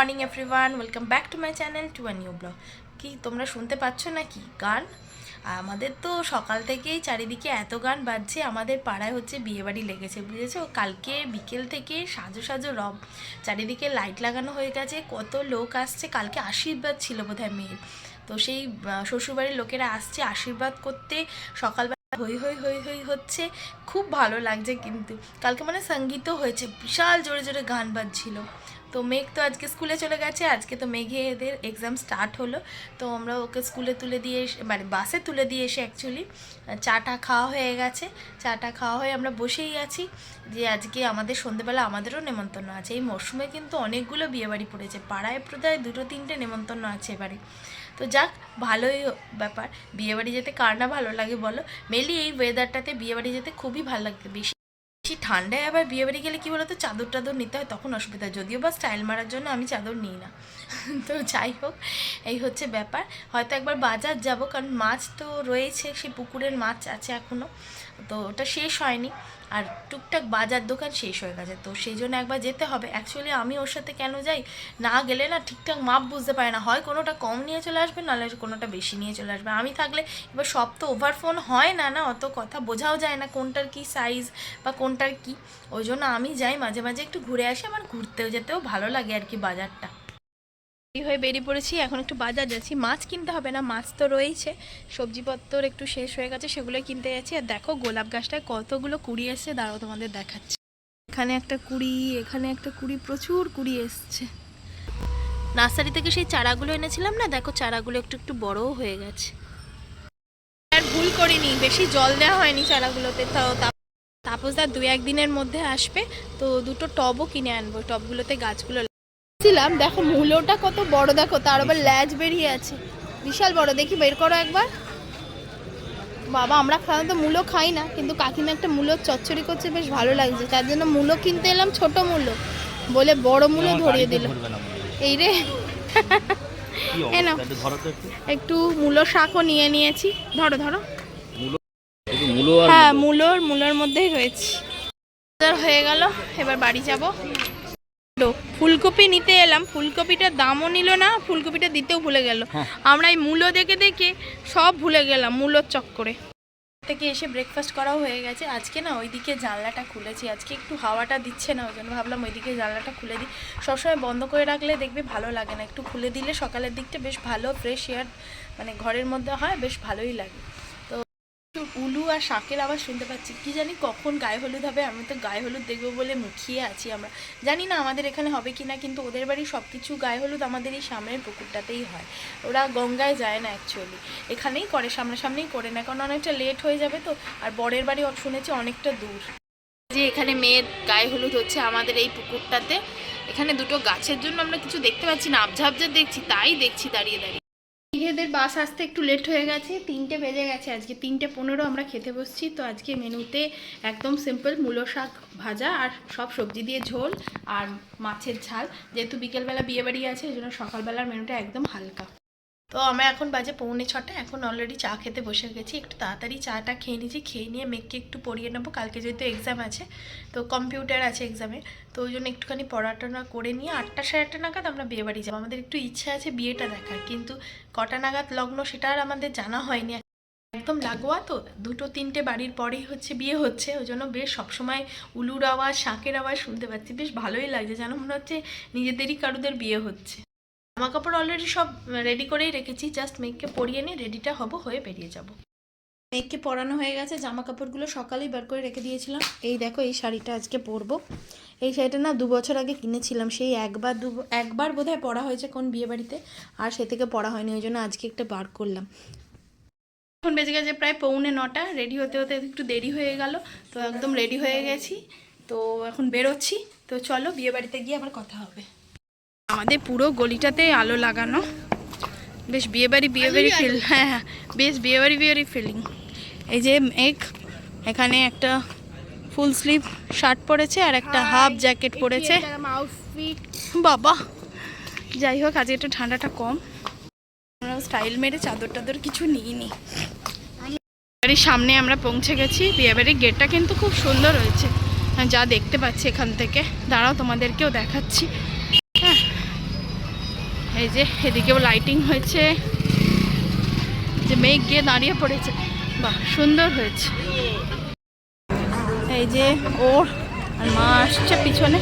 Morning everyone welcome back to my channel to a new blog কি, তোমরা শুনতে পাচ্ছ নাকি? গান? আমাদের তো সকাল থেকেই চারিদিকে এত গান বাজছে, আমাদের পাড়ায় হচ্ছে বিয়েবাড়ি লেগেছে, বুঝেছ? কালকে বিকেল থেকে সাজো সাজো রব, চারিদিকে লাইট লাগানো হয়ে গেছে, কত লোক আসছে, কালকে আশীর্বাদ ছিল বোধহয় মেয়ের। তো সেই শ্বশুরবাড়ির লোকেরা আসছে আশীর্বাদ করতে, সকালবেলা হই হই হই হই হচ্ছে, খুব ভালো লাগছে কিন্তু। কালকে মানে সঙ্গীতও হয়েছে, বিশাল জোরে জোরে গান বাজছিল। তো মেঘ তো আজকে স্কুলে চলে গেছে, আজকে তো মেঘে এদের এক্সাম স্টার্ট হলো। তো আমরা ওকে স্কুলে তুলে দিয়ে এসে মানে বাসে তুলে দিয়ে এসে অ্যাকচুয়ালি চাটা খাওয়া হয়ে গেছে। চাটা খাওয়া হয়ে আমরা বসেই আছি যে আজকে আমাদের সন্ধেবেলা আমাদেরও নেমন্তন্ন আছে। এই মরশুমে কিন্তু অনেকগুলো বিয়েবাড়ি পড়েছে। পাড়ায় প্রদায় দুটো তিনটে নেমন্তন্ন আছে এবারে। তো যাক, ভালোই ব্যাপার। বিয়েবাড়ি যেতে কার না ভালো লাগে বলো? মেনলি এই ওয়েদারটাতে বিয়েবাড়ি যেতে খুবই ভালো লাগবে বেশি বেশি ঠান্ডায় আবার বিয়ে বাড়ি গেলে কী বলতো, চাদর টাদর নিতে হয়, তখন অসুবিধা। যদিও বা স্টাইল মারার জন্য আমি চাদর নিই না। তো যাই হোক, এই হচ্ছে ব্যাপার। হয়তো একবার বাজার যাব, কারণ মাছ তো রয়েছে, সেই পুকুরের মাছ আছে এখনও তো ওটা শেষ হয়নি। আর টুকটাক বাজার দোকান শেষ হয়ে গেছে। তো সেই জন্য একবার যেতে হবে। অ্যাকচুয়ালি আমি ওর সাথে কেন যাই? না গেলে না ঠিকঠাক মাপ বুঝতে পারে না। হয় কোনোটা কম নিয়ে চলে আসবে, নাহলে কোনোটা বেশি নিয়ে চলে আসবে। আমি থাকলে এবার সব তো ওভার ফোন হয় না না অত কথা বোঝাও যায় না কোনটার কি সাইজ বা কোনটার কি। ওই জন্য আমি যাই মাঝে মাঝে একটু ঘুরে আসি। আমার ঘুরতেও যেতেও ভালো লাগে আর কি বাজারটা। এই হয়ে বেরিয়ে পড়েছি, এখন একটু বাজার যাচ্ছি। মাছ কিনতে হবে না, মাছ তো রয়েছে সবজিপত্র একটু শেষ হয়ে গেছে সেগুলো কিনতে যাচ্ছি। আর দেখো গোলাপ গাছটায় কতগুলো কুড়ি এসছে, দাঁড়াও তোমাদের দেখাচ্ছি। এখানে একটা কুড়ি, এখানে একটা কুড়ি, প্রচুর কুড়ি এসছে। নার্সারি থেকে সেই চারাগুলো এনেছিলাম না, দেখো চারাগুলো একটু একটু বড়ও হয়ে গেছে। আর ভুল করিনি, বেশি জল দেওয়া হয়নি চারাগুলোতে তাও তাপস তাপসদা দু একদিনের মধ্যে আসবে, তো দুটো টবও কিনে আনব, টবগুলোতে গাছগুলো ছিলাম দেখো মূলোটা কত বড় দেখো তার আবার ল্যাজ বেরিয়ে আছে। বিশাল বড় দেখি বের করো একবার। বাবা আমরা সাধারণত মূলো খাই না কিন্তু কাকিমা একটা মূলো চচ্চড়ি করছে বেশ ভালো লাগছে। তার জন্য মূলো কিনতে এলাম ছোট মূলো। বলে বড় মূলো ধরিয়ে দিল এই রে। একটু মূলো শাকও নিয়ে নিয়েছি। ধরো ধরো। হ্যাঁ মূলোর মূলোর মধ্যেই রয়েছে। হয়ে গেল এবার বাড়ি যাব। ফুলকপি নিতে এলাম ফুলকপিটার দামও নিল না ফুলকপিটা দিতেও ভুলে গেল। হ্যাঁ। আমরা এই মূলো দেখে দেখে সব ভুলে গেলাম মূলোর চক্করে। থেকে এসে ব্রেকফাস্ট করাও হয়ে গেছে। আজকে না ওইদিকে জানলাটা খুলেছি আজকে একটু হাওয়াটা দিচ্ছে না ওই জন্য ভাবলাম ওইদিকে জানলাটা খুলে দিই। সবসময় বন্ধ করে রাখলে দেখবে ভালো লাগে না একটু খুলে দিলে সকালের দিকটা বেশ ভালো ফ্রেশ এয়ার মানে ঘরের মধ্যে হয় বেশ ভালোই লাগে। তো উলু আর শাকের আবার শুনতে পাচ্ছি। কি জানি কখন গায়ে হলুদ হবে, আমি তো গায়ে হলুদ দেখব বলে মুখিয়ে আছি আমরা। জানি না আমাদের এখানে হবে কি না কিন্তু ওদের বাড়ি সব কিছু গায়ে হলুদ আমাদের এই সামনের পুকুরটাতেই হয়। ওরা গঙ্গায় যায় না অ্যাকচুয়ালি এখানেই করে, সামনাসামনিই করে না, কারণ অনেকটা লেট হয়ে যাবে তো, আর বরের বাড়ি শুনেছি অনেকটা দূর। যে এখানে মেয়ের গায়ে হলুদ হচ্ছে আমাদের এই পুকুরটাতে। এখানে দুটো গাছের জন্য আমরা কিছু দেখতে পাচ্ছি না আবঝা দেখছি, তাই দেখছি দাঁড়িয়ে দাঁড়িয়ে। মেঘেদের বাস আসতে একটু লেট হয়ে গেছে, তিনটে বেজে গেছে আজকে, তিনটে পনেরো আমরা খেতে বসছি। তো আজকে মেনুতে একদম সিম্পল মূলো শাক ভাজা আর সব সবজি দিয়ে ঝোল আর মাছের ঝাল। যেহেতু বিকেলবেলা বিয়েবাড়ি আছে, এই জন্য সকালবেলার মেনুটা একদম হালকা। তো আমরা এখন বাজে পৌনে ছটা, এখন অলরেডি চা খেতে বসে গেছি। একটু তাড়াতাড়ি চাটা খেয়ে নিয়েছি, খেয়ে নিয়ে মেঘকে একটু পড়িয়ে নেব, কালকে যেহেতু এক্সাম আছে, তো কম্পিউটার আছে এক্সামে তো ওই জন্য একটুখানি পড়াটনা করে নিয়ে আটটা সাড়ে আটটা নাগাদ আমরা বিয়েবাড়ি যাব। আমাদের একটু ইচ্ছা আছে বিয়েটা দেখার, কিন্তু কটা নাগাদ লগ্ন সেটা আর আমাদের জানা হয়নি। একদম লাগোয়া তো, দুটো তিনটে বাড়ির পরেই হচ্ছে বিয়ে হচ্ছে, ওই জন্য বেশ সবসময় উলুর আওয়াজ, শাঁখের আওয়াজ শুনতে পাচ্ছি। বেশ ভালোই লাগছে, যেন মনে হচ্ছে নিজেদেরই কারুদের বিয়ে হচ্ছে। জামা কাপড় অলরেডি সব রেডি করেই রেখেছি জাস্ট মেঘকে পরিয়ে নিয়ে রেডিটা হব হয়ে বেরিয়ে যাব। মেঘকে পরানো হয়ে গেছে জামা কাপড়গুলো সকালেই বার করে রেখে দিয়েছিলাম। এই দেখো এই শাড়িটা আজকে পরবো। এই শাড়িটা না দু বছর আগে কিনেছিলাম সেই একবার দু একবার বোধহয় পরা হয়েছে কোন বিয়ে বাড়িতে আর সে থেকে পরা হয়নি ওই জন্য আজকে একটা বার করলাম। এখন বেজে গেছে প্রায় পৌনে নটা রেডি হতে হতে একটু দেরি হয়ে গেল তো একদম রেডি হয়ে গেছি। তো এখন বেরোচ্ছি তো চলো বিয়ে বাড়িতে গিয়ে আবার কথা হবে। আমাদের পুরো গলিটাতে আলো লাগানো। বেশ বিয়েবাড়ি বিয়েবাড়ি ফিল হ্যাঁ হ্যাঁ বেশ বিয়েবাড়ি বিয়েবাড়ি ফিলিং এই যে মেঘ এখানে একটা ফুল স্লিভ শার্ট পরেছে আর একটা হাফ জ্যাকেট পরেছে। বাবা যাই হোক আজকে একটু ঠান্ডাটা কম। আমরা স্টাইল মেরে চাদর টাদর কিছু নিইনি। বাড়ির সামনে আমরা পৌঁছে গেছি। বিয়েবাড়ির গেটটা কিন্তু খুব সুন্দর হয়েছে। যা দেখতে পাচ্ছি এখান থেকে। দাঁড়াও তোমাদেরকেও দেখাচ্ছি। হ্যাঁ এই যে, এদিকেও লাইটিং হয়েছে। যে মেঘ গিয়ে দাঁড়িয়ে পড়েছে। বাহ, সুন্দর হয়েছে। এই যে ওর আর মা আসছে পিছনে।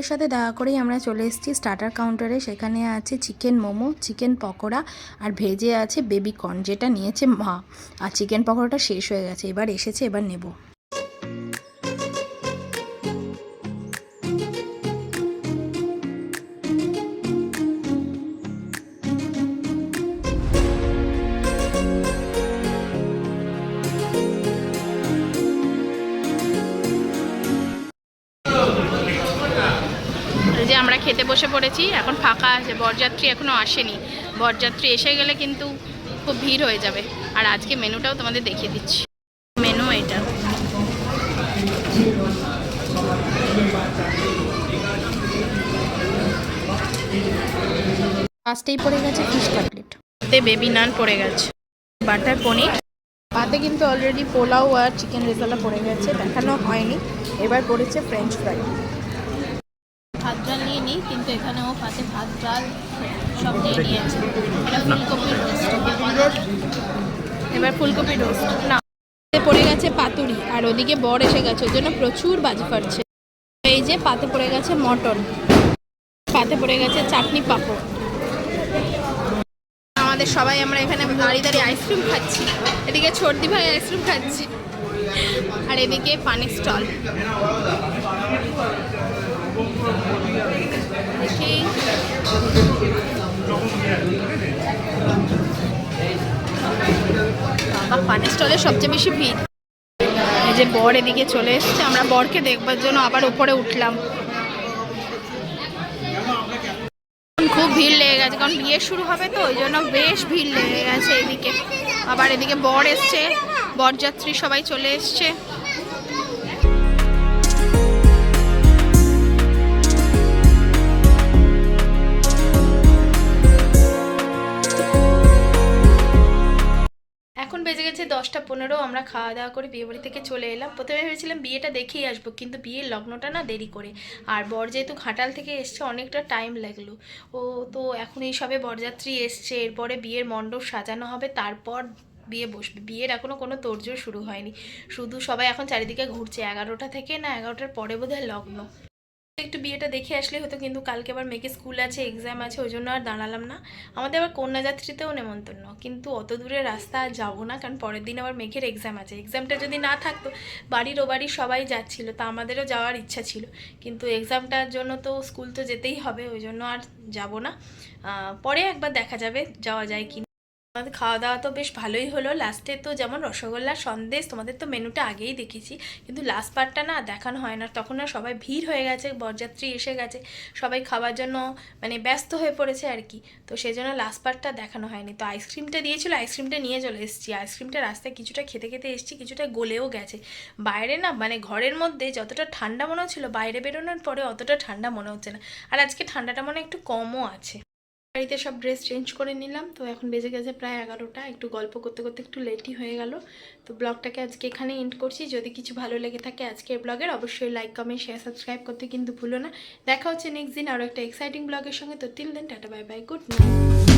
বউয়ের সাথে দেখা করেই আমরা চলে এসেছি স্টার্টার কাউন্টারে সেখানে আছে চিকেন মোমো চিকেন পকোড়া আর ভেজে আছে বেবিকর্ন যেটা নিয়েছে মা। আর চিকেন পকোড়াটা শেষ হয়ে গেছে, এবার এসেছে, এবার নেব। আমরা খেতে বসে পড়েছি এখন ফাঁকা আছে বরযাত্রী এখনও আসেনি। বরযাত্রী এসে গেলে কিন্তু খুব ভিড় হয়ে যাবে। আর আজকে মেনুটাও তোমাদের দেখিয়ে দিচ্ছি। মেনু এটা। ফার্স্টেই পড়ে গেছে ফিশ কাটলেট বেবি নান পড়ে গেছে। বাটার পনির। পাতে কিন্তু অলরেডি পোলাও আর চিকেন রেজালা পড়ে গেছে দেখানো হয়নি। এবার পড়েছে ফ্রেঞ্চ ফ্রাই ভাত ডাল নিয়ে নিই কিন্তু এখানে ও পাতে ভাত ডাল সব নিয়ে নিয়েছে। এটা ফুলকপির রোস্ট এবার ফুলকপির রোস্ট না পাতে পড়ে গেছে পাতুরি আর ওদিকে বর এসে গেছে ওর জন্য প্রচুর বাজি ফাটছে। এই যে পাতে পড়ে গেছে মটন পাতে পড়ে গেছে চাটনি পাঁপড়। আমাদের সবাই আমরা এখানে দাঁড়িয়ে দাঁড়িয়ে আইসক্রিম খাচ্ছি। এদিকে ছর্দি ভাই আইসক্রিম খাচ্ছি। আর এদিকে পানির স্টল দেখি। বাবা, পানির স্টলে সবচেয়ে বেশি ভিড়। এই যে বর এদিকে চলে এসছে, আমরা বরকে দেখবার জন্য আবার উপরে উঠলাম। খুব ভিড় লেগে গেছে, কারণ বিয়ে শুরু হবে তো, ওই জন্য বেশ ভিড় লেগে গেছে এদিকে। আবার এদিকে বর এসছে, বরযাত্রী সবাই চলে এসছে। বেজে গেছে দশটা পনেরো, আমরা খাওয়া দাওয়া করে বিয়ে বাড়ি থেকে চলে এলাম। প্রথমে ভেবেছিলাম বিয়েটা দেখেই আসব, কিন্তু বিয়ের লগ্নটা না দেরি করে। আর বর যেহেতু ঘাটাল থেকে এসছে, অনেকটা টাইম লাগল। ও তো এখন এই সবে বরযাত্রী এসছে, এরপরে বিয়ের মণ্ডপ সাজানো হবে, তারপর বিয়ে বসবে। বিয়ের এখনও কোনো তোড়জোড় শুরু হয়নি। শুধু সবাই এখন চারিদিকে ঘুরছে, এগারোটা থেকে না এগারোটার পরে বোধহয় লগ্ন। একটু বিয়েটা দেখে আসলে হতো কিন্তু কালকে আবার মেয়েকে স্কুল আছে এক্সাম আছে, ওই জন্য আর দাঁড়ালাম না। আমাদের আবার কন্যাযাত্রীতেও নেমন্তন্ন। কিন্তু অত দূরের রাস্তা যাব না, কারণ পরের দিন আবার মেঘের এক্সাম আছে। এক্সামটা যদি না থাকতো, বাড়ির ও বাড়ির সবাই যাচ্ছিল, তা আমাদেরও যাওয়ার ইচ্ছা ছিল। কিন্তু এক্সামটার জন্য তো স্কুল তো যেতেই হবে, ওই জন্য আর যাব না। পরে একবার দেখা যাবে, যাওয়া যায় কি। আমাদের খাওয়া দাওয়া তো বেশ ভালোই হলো। লাস্টে তো যেমন রসগোল্লা সন্দেশ, তোমাদের তো মেনুটা আগেই দেখেছি। কিন্তু লাস্ট পার্টটা না দেখানো হয় না। তখন না সবাই ভিড় হয়ে গেছে, বরযাত্রী এসে গেছে। সবাই খাওয়ার জন্য মানে ব্যস্ত হয়ে পড়েছে আর কি। তো সেই জন্য লাস্ট পার্টটা দেখানো হয়নি। তো আইসক্রিমটা দিয়েছিল আইসক্রিমটা নিয়ে চলে এসেছি। আইসক্রিমটা রাস্তায় কিছুটা খেতে খেতে এসেছি, কিছুটা গলেও গেছে। বাইরে না মানে ঘরের মধ্যে যতটা ঠান্ডা মনে হচ্ছিল, বাইরে বেরোনোর পরে অতটা ঠান্ডা মনে হচ্ছে না। আর আজকে ঠান্ডাটা মনে একটু কমও আছে। বাড়িতে সব ড্রেস চেঞ্জ করে নিলাম। তো এখন বেজে গেছে প্রায় এগারোটা। একটু গল্প করতে করতে একটু লেটই হয়ে গেল। তো ব্লগটাকে আজকে এখানে এন্ড করছি। যদি কিছু ভালো লেগে থাকে আজকের ব্লগের, অবশ্যই লাইক কমেন্ট শেয়ার সাবস্ক্রাইব করতে কিন্তু ভুলো না। দেখা হচ্ছে নেক্সট দিন আরও একটা এক্সাইটিং ব্লগের সঙ্গে। তো till then tata bye bye good night